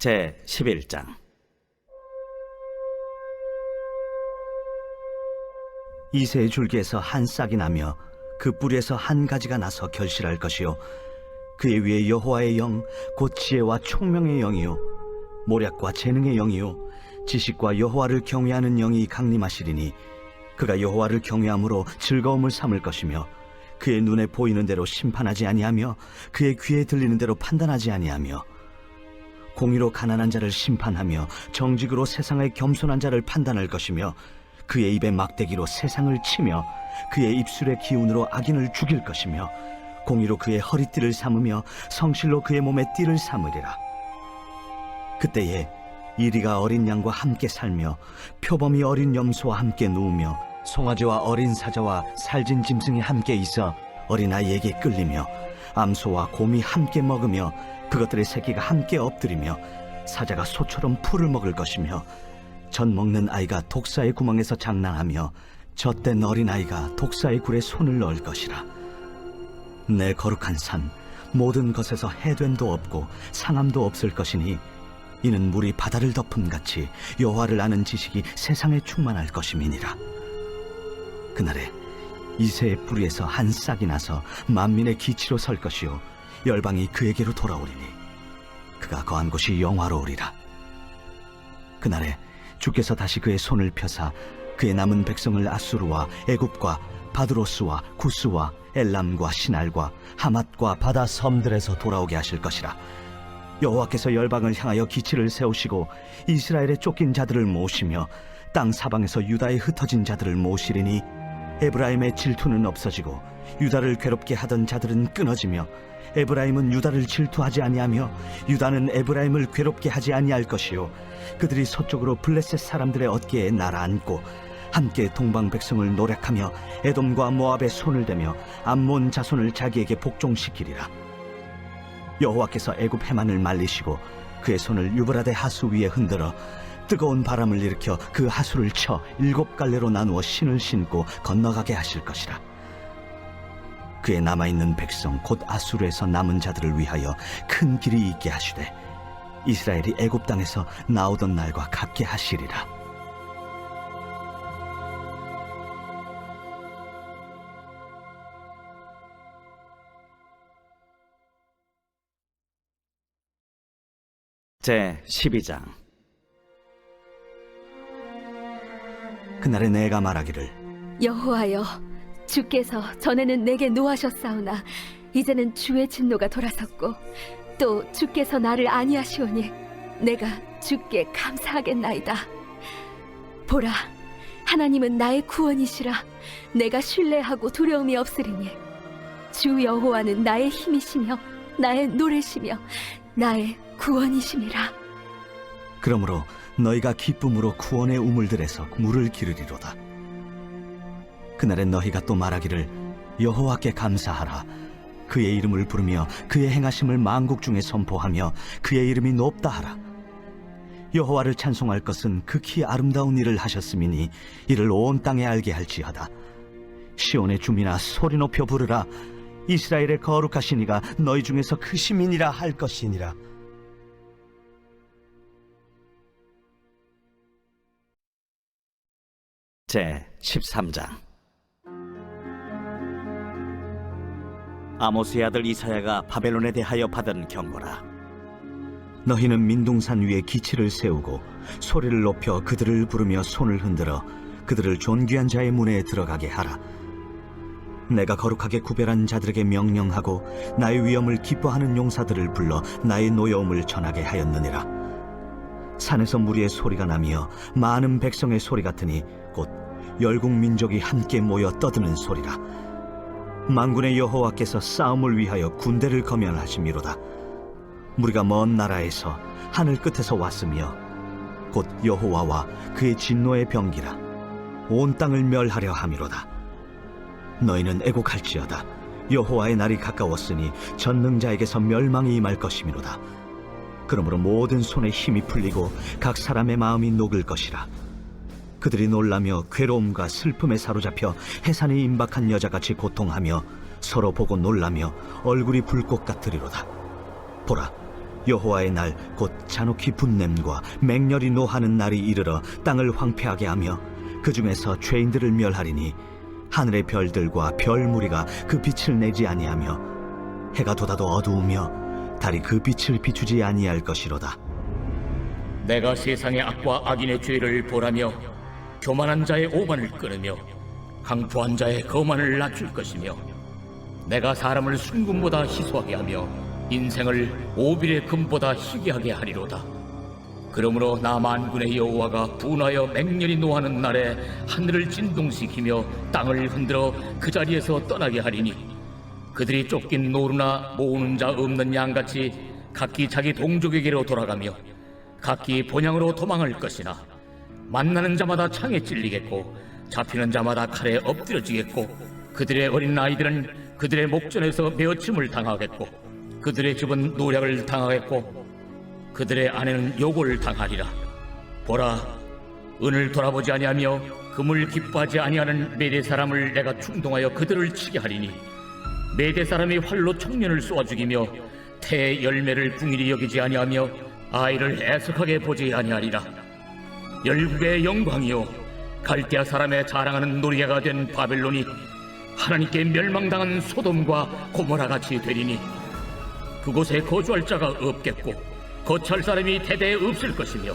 제 11장. 이새의 줄기에서 한 싹이 나며 그 뿌리에서 한 가지가 나서 결실할 것이요. 그의 위에 여호와의 영 곧 지혜와 총명의 영이요. 모략과 재능의 영이요. 지식과 여호와를 경외하는 영이 강림하시리니 그가 여호와를 경외함으로 즐거움을 삼을 것이며 그의 눈에 보이는 대로 심판하지 아니하며 그의 귀에 들리는 대로 판단하지 아니하며 공의로 가난한 자를 심판하며 정직으로 세상의 겸손한 자를 판단할 것이며 그의 입에 막대기로 세상을 치며 그의 입술의 기운으로 악인을 죽일 것이며 공의로 그의 허리띠를 삼으며 성실로 그의 몸에 띠를 삼으리라. 그때에 이리가 어린 양과 함께 살며 표범이 어린 염소와 함께 누우며 송아지와 어린 사자와 살진 짐승이 함께 있어 어린아이에게 끌리며 암소와 곰이 함께 먹으며 그것들의 새끼가 함께 엎드리며 사자가 소처럼 풀을 먹을 것이며 젖 먹는 아이가 독사의 구멍에서 장난하며 젖된 어린아이가 독사의 굴에 손을 넣을 것이라. 내 거룩한 산 모든 것에서 해됨도 없고 상함도 없을 것이니 이는 물이 바다를 덮음 같이 여호와를 아는 지식이 세상에 충만할 것임이니라. 그날에 이새의 뿌리에서 한 싹이 나서 만민의 기치로 설 것이요 열방이 그에게로 돌아오리니 그가 거한 곳이 영화로우리라. 그날에 주께서 다시 그의 손을 펴사 그의 남은 백성을 아수르와 애굽과 바드로스와 구스와 엘람과 시날과 하맛과 바다 섬들에서 돌아오게 하실 것이라. 여호와께서 열방을 향하여 기치를 세우시고 이스라엘의 쫓긴 자들을 모시며 땅 사방에서 유다에 흩어진 자들을 모시리니 에브라임의 질투는 없어지고 유다를 괴롭게 하던 자들은 끊어지며 에브라임은 유다를 질투하지 아니하며 유다는 에브라임을 괴롭게 하지 아니할 것이요. 그들이 서쪽으로 블레셋 사람들의 어깨에 날아앉고 함께 동방 백성을 노력하며 에돔과 모압의 손을 대며 암몬 자손을 자기에게 복종시키리라. 여호와께서 애굽 해만을 말리시고 그의 손을 유브라데 하수 위에 흔들어 뜨거운 바람을 일으켜 그 하수를 쳐 일곱 갈래로 나누어 신을 신고 건너가게 하실 것이라 그의 남아있는 백성 곧 아수르에서 남은 자들을 위하여 큰 길이 있게 하시되 이스라엘이 애굽 땅에서 나오던 날과 같게 하시리라. 제 12장. 그날에 내가 말하기를 여호와여 주께서 전에는 내게 노하셨사오나 이제는 주의 진노가 돌아섰고 또 주께서 나를 아니하시오니 내가 주께 감사하겠나이다. 보라 하나님은 나의 구원이시라. 내가 신뢰하고 두려움이 없으리니 주 여호와는 나의 힘이시며 나의 노래시며 나의 구원이심이라. 그러므로 너희가 기쁨으로 구원의 우물들에서 물을 기르리로다. 그날엔 너희가 또 말하기를 여호와께 감사하라. 그의 이름을 부르며 그의 행하심을 만국 중에 선포하며 그의 이름이 높다 하라. 여호와를 찬송할 것은 극히 아름다운 일을 하셨음이니 이를 온 땅에 알게 할지어다. 시온의 주민아 소리 높여 부르라. 이스라엘의 거룩하신 이가 너희 중에서 크심이니라 할 것이니라. 제 13장 아모스의 아들 이사야가 바벨론에 대하여 받은 경고라 너희는 민둥산 위에 기치를 세우고 소리를 높여 그들을 부르며 손을 흔들어 그들을 존귀한 자의 문에 들어가게 하라. 내가 거룩하게 구별한 자들에게 명령하고 나의 위엄을 기뻐하는 용사들을 불러 나의 노여움을 전하게 하였느니라. 산에서 무리의 소리가 나며 많은 백성의 소리 같으니 곧 열국 민족이 함께 모여 떠드는 소리라. 만군의 여호와께서 싸움을 위하여 군대를 거면하심이로다. 우리가 먼 나라에서 하늘 끝에서 왔으며 곧 여호와와 그의 진노의 병기라 온 땅을 멸하려 함이로다. 너희는 애곡할지어다. 여호와의 날이 가까웠으니 전능자에게서 멸망이 임할 것이미로다. 그러므로 모든 손에 힘이 풀리고 각 사람의 마음이 녹을 것이라 그들이 놀라며 괴로움과 슬픔에 사로잡혀 해산에 임박한 여자같이 고통하며 서로 보고 놀라며 얼굴이 불꽃 같으리로다. 보라 여호와의 날 곧 잔혹히 분냄과 맹렬히 노하는 날이 이르러 땅을 황폐하게 하며 그 중에서 죄인들을 멸하리니 하늘의 별들과 별 무리가 그 빛을 내지 아니하며 해가 돋아도 어두우며 달이 그 빛을 비추지 아니할 것이로다. 내가 세상의 악과 악인의 죄를 보라며 교만한 자의 오만을 끊으며 강포한 자의 거만을 낮출 것이며 내가 사람을 순금보다 희소하게 하며 인생을 오빌의 금보다 희귀하게 하리로다. 그러므로 나 만군의 여호와가 분하여 맹렬히 노하는 날에 하늘을 진동시키며 땅을 흔들어 그 자리에서 떠나게 하리니 그들이 쫓긴 노루나 모으는 자 없는 양같이 각기 자기 동족에게로 돌아가며 각기 본향으로 도망할 것이나 만나는 자마다 창에 찔리겠고 잡히는 자마다 칼에 엎드려지겠고 그들의 어린 아이들은 그들의 목전에서 베어침을 당하겠고 그들의 집은 노략을 당하겠고 그들의 아내는 욕을 당하리라. 보라 은을 돌아보지 아니하며 금을 기뻐하지 아니하는 메대 사람을 내가 충동하여 그들을 치게 하리니 메대 사람이 활로 청년을 쏘아 죽이며 태의 열매를 궁일이 여기지 아니하며 아이를 애석하게 보지 아니하리라 열국의 영광이요. 갈대아 사람의 자랑하는 노리개가 된 바벨론이 하나님께 멸망당한 소돔과 고모라 같이 되리니 그곳에 거주할 자가 없겠고 거처할 사람이 대대에 없을 것이며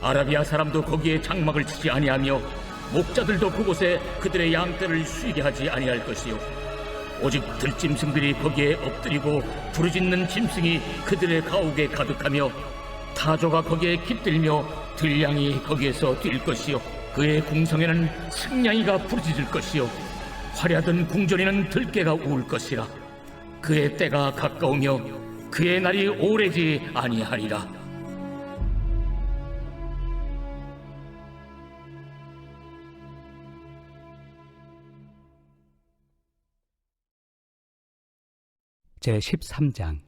아라비아 사람도 거기에 장막을 치지 아니하며 목자들도 그곳에 그들의 양떼를 쉬게 하지 아니할 것이요. 오직 들짐승들이 거기에 엎드리고 부르짖는 짐승이 그들의 가옥에 가득하며 타조가 거기에 깃들며 들량이 거기에서 뛸 것이요. 그의 궁성에는 승냥이가 부르짖을 것이요. 화려하던 궁전에는 들깨가 울 것이라. 그의 때가 가까우며 그의 날이 오래지 아니하리라. 제 13장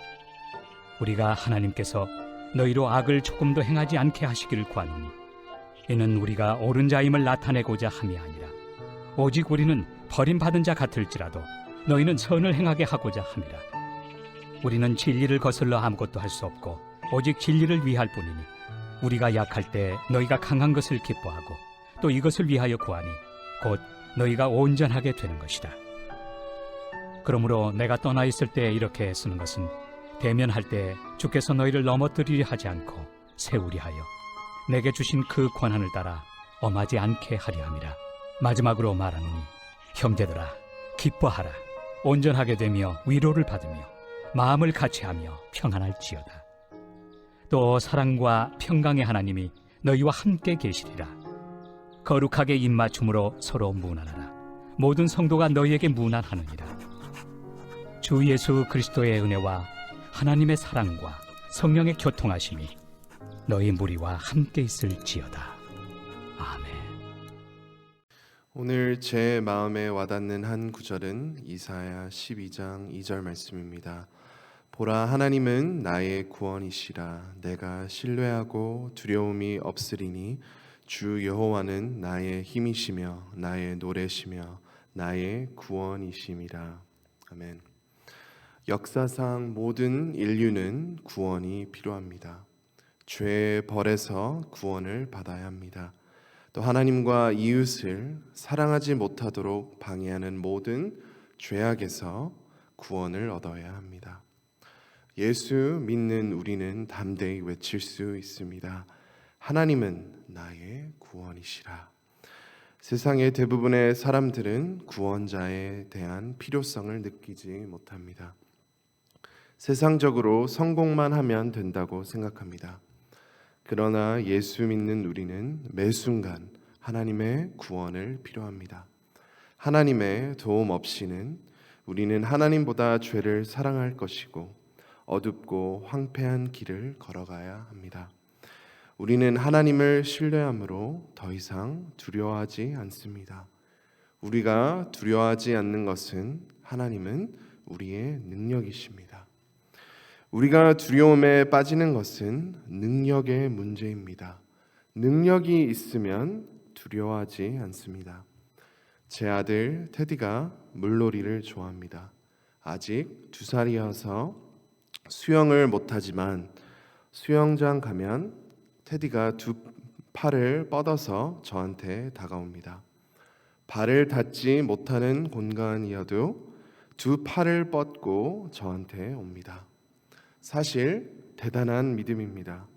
우리가 하나님께서 너희로 악을 조금도 행하지 않게 하시기를 구하노니 이는 우리가 옳은 자임을 나타내고자 함이 아니라 오직 우리는 버림받은 자 같을지라도 너희는 선을 행하게 하고자 함이라 우리는 진리를 거슬러 아무것도 할 수 없고 오직 진리를 위할 뿐이니 우리가 약할 때 너희가 강한 것을 기뻐하고 또 이것을 위하여 구하니 곧 너희가 온전하게 되는 것이다. 그러므로 내가 떠나 있을 때 이렇게 쓰는 것은 대면할 때 주께서 너희를 넘어뜨리려 하지 않고 세우리 하여 내게 주신 그 권한을 따라 엄하지 않게 하려 함이라. 마지막으로 말하노니 형제들아 기뻐하라 온전하게 되며 위로를 받으며 마음을 같이하며 평안할지어다. 또 사랑과 평강의 하나님이 너희와 함께 계시리라. 거룩하게 입맞춤으로 서로 무난하라. 모든 성도가 너희에게 무난하느니라. 주 예수 그리스도의 은혜와 하나님의 사랑과 성령의 교통하심이 너희 무리와 함께 있을지어다. 아멘. 오늘 제 마음에 와닿는 한 구절은 이사야 12장 2절 말씀입니다. 보라 하나님은 나의 구원이시라 내가 신뢰하고 두려움이 없으리니 주 여호와는 나의 힘이시며 나의 노래시며 나의 구원이심이라. 아멘. 역사상 모든 인류는 구원이 필요합니다. 죄의 벌에서 구원을 받아야 합니다. 또 하나님과 이웃을 사랑하지 못하도록 방해하는 모든 죄악에서 구원을 얻어야 합니다. 예수 믿는 우리는 담대히 외칠 수 있습니다. 하나님은 나의 구원이시라. 세상의 대부분의 사람들은 구원자에 대한 필요성을 느끼지 못합니다. 세상적으로 성공만 하면 된다고 생각합니다. 그러나 예수 믿는 우리는 매 순간 하나님의 구원을 필요합니다. 하나님의 도움 없이는 우리는 하나님보다 죄를 사랑할 것이고 어둡고 황폐한 길을 걸어가야 합니다. 우리는 하나님을 신뢰함으로 더 이상 두려워하지 않습니다. 우리가 두려워하지 않는 것은 하나님은 우리의 능력이십니다. 우리가 두려움에 빠지는 것은 능력의 문제입니다. 능력이 있으면 두려워하지 않습니다. 제 아들 테디가 물놀이를 좋아합니다. 아직 두 살이어서 수영을 못하지만 수영장 가면 테디가 두 팔을 뻗어서 저한테 다가옵니다. 발을 닿지 못하는 공간이어도 두 팔을 뻗고 저한테 옵니다. 사실 대단한 믿음입니다.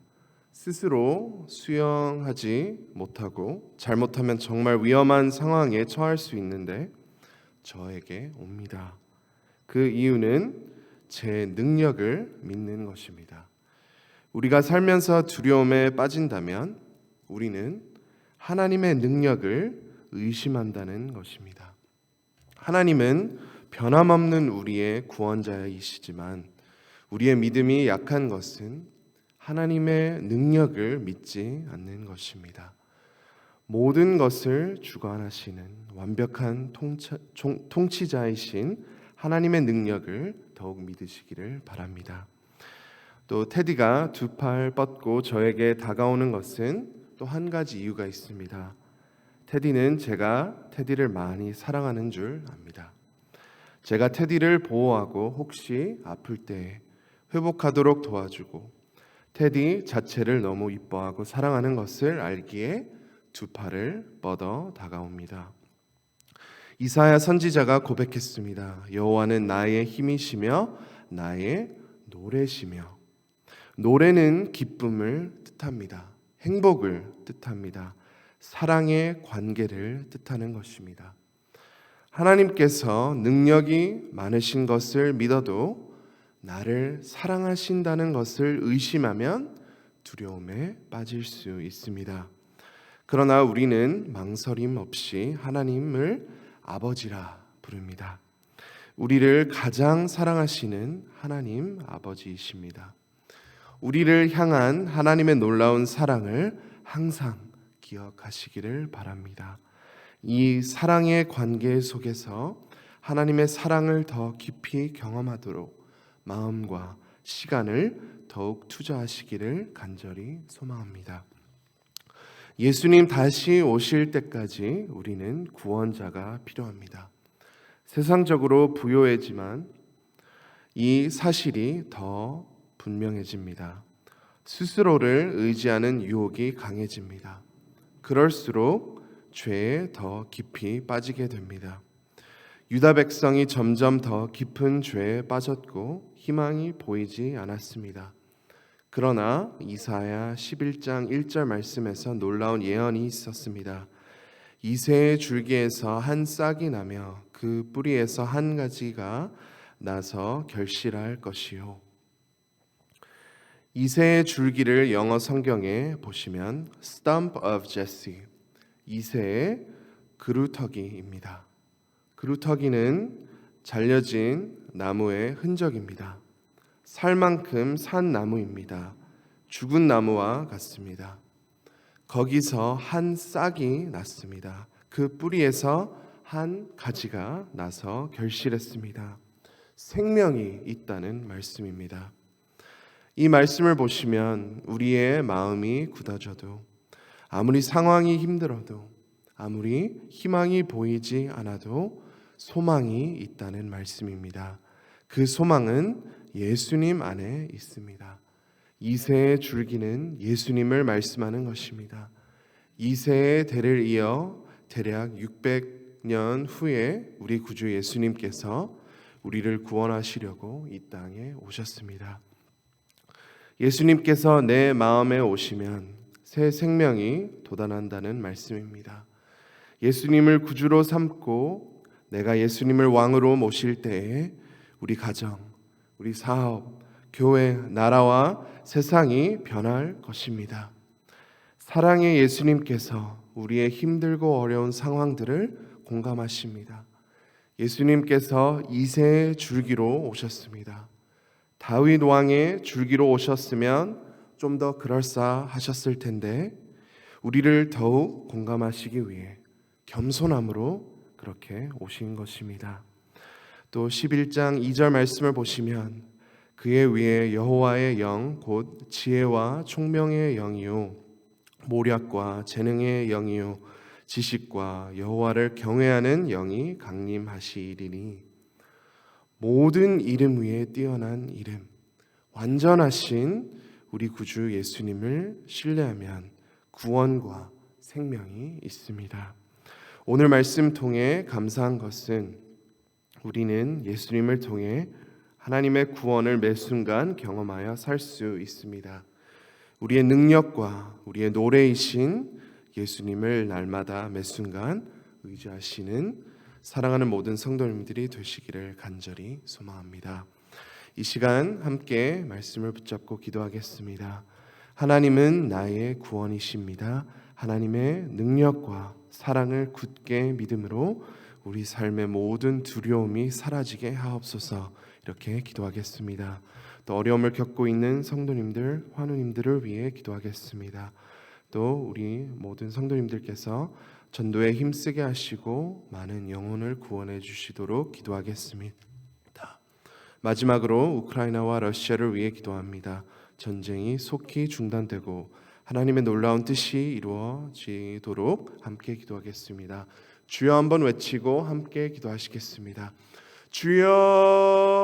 스스로 수영하지 못하고 잘못하면 정말 위험한 상황에 처할 수 있는데 저에게 옵니다. 그 이유는 제 능력을 믿는 것입니다. 우리가 살면서 두려움에 빠진다면 우리는 하나님의 능력을 의심한다는 것입니다. 하나님은 변함없는 우리의 구원자이시지만 우리의 믿음이 약한 것은 하나님의 능력을 믿지 않는 것입니다. 모든 것을 주관하시는 완벽한 통치, 종- 통치 자이신 하나님의 능력을 더욱 믿으시기를 바랍니다. 또 테디가 두 팔 뻗고 저에게 다가오는 것은 또 한 가지 이유가 있습니다. 테디는 제가 테디를 많이 사랑하는 줄 압니다. 제가 테디를 보호하고 혹시 아플 때 회복하도록 도와주고 테디 자체를 너무 이뻐하고 사랑하는 것을 알기에 두 팔을 뻗어 다가옵니다. 이사야 선지자가 고백했습니다. 여호와는 나의 힘이시며 나의 노래시며 노래는 기쁨을 뜻합니다. 행복을 뜻합니다. 사랑의 관계를 뜻하는 것입니다. 하나님께서 능력이 많으신 것을 믿어도 나를 사랑하신다는 것을 의심하면 두려움에 빠질 수 있습니다. 그러나 우리는 망설임 없이 하나님을 아버지라 부릅니다. 우리를 가장 사랑하시는 하나님 아버지이십니다. 우리를 향한 하나님의 놀라운 사랑을 항상 기억하시기를 바랍니다. 이 사랑의 관계 속에서 하나님의 사랑을 더 깊이 경험하도록 마음과 시간을 더욱 투자하시기를 간절히 소망합니다. 예수님 다시 오실 때까지 우리는 구원자가 필요합니다. 세상적으로 부요해지만 이 사실이 더 분명해집니다. 스스로를 의지하는 유혹이 강해집니다. 그럴수록 죄에 더 깊이 빠지게 됩니다. 유다 백성이 점점 더 깊은 죄에 빠졌고 희망이 보이지 않았습니다. 그러나 이사야 11장 1절 말씀에서 놀라운 예언이 있었습니다. 이새의 줄기에서 한 싹이 나며 그 뿌리에서 한 가지가 나서 결실할 것이요. 이새의 줄기를 영어 성경에 보시면 stump of Jesse 이새의 그루터기입니다. 그루터기는 잘려진 나무의 흔적입니다. 살 만큼 산 나무입니다. 죽은 나무와 같습니다. 거기서 한 싹이 났습니다. 그 뿌리에서 한 가지가 나서 결실했습니다. 생명이 있다는 말씀입니다. 이 말씀을 보시면 우리의 마음이 굳어져도 아무리 상황이 힘들어도 아무리 희망이 보이지 않아도 소망이 있다는 말씀입니다. 그 소망은 예수님 안에 있습니다. 이세의 줄기는 예수님을 말씀하는 것입니다. 이세의 대를 이어 대략 600년 후에 우리 구주 예수님께서 우리를 구원하시려고 이 땅에 오셨습니다. 예수님께서 내 마음에 오시면 새 생명이 돋아난다는 말씀입니다. 예수님을 구주로 삼고 내가 예수님을 왕으로 모실 때에 우리 가정, 우리 사업, 교회, 나라와 세상이 변할 것입니다. 사랑의 예수님께서 우리의 힘들고 어려운 상황들을 공감하십니다. 예수님께서 이세의 줄기로 오셨습니다. 다윗 왕의 줄기로 오셨으면 좀 더 그럴싸하셨을 텐데 우리를 더욱 공감하시기 위해 겸손함으로 그렇게 오신 것입니다. 또 11장 2절 말씀을 보시면 그의 위에 여호와의 영 곧 지혜와 총명의 영이요 모략과 재능의 영이요 지식과 여호와를 경외하는 영이 강림하시리니 모든 이름 위에 뛰어난 이름 완전하신 우리 구주 예수님을 신뢰하면 구원과 생명이 있습니다. 오늘 말씀 통해 감사한 것은 우리는 예수님을 통해 하나님의 구원을 매 순간 경험하여 살 수 있습니다. 우리의 능력과 우리의 노래이신 예수님을 날마다 매 순간 의지하시는 사랑하는 모든 성도님들이 되시기를 간절히 소망합니다. 이 시간 함께 말씀을 붙잡고 기도하겠습니다. 하나님은 나의 구원이십니다. 하나님의 능력과 사랑을 굳게 믿음으로 우리 삶의 모든 두려움이 사라지게 하옵소서 이렇게 기도하겠습니다. 또 어려움을 겪고 있는 성도님들, 환우님들을 위해 기도하겠습니다. 또 우리 모든 성도님들께서 전도에 힘쓰게 하시고 많은 영혼을 구원해 주시도록 기도하겠습니다. 마지막으로 우크라이나와 러시아를 위해 기도합니다. 전쟁이 속히 중단되고 하나님의 놀라운 뜻이 이루어지도록 함께 기도하겠습니다. 주여 한번 외치고 함께 기도하시겠습니다. 주여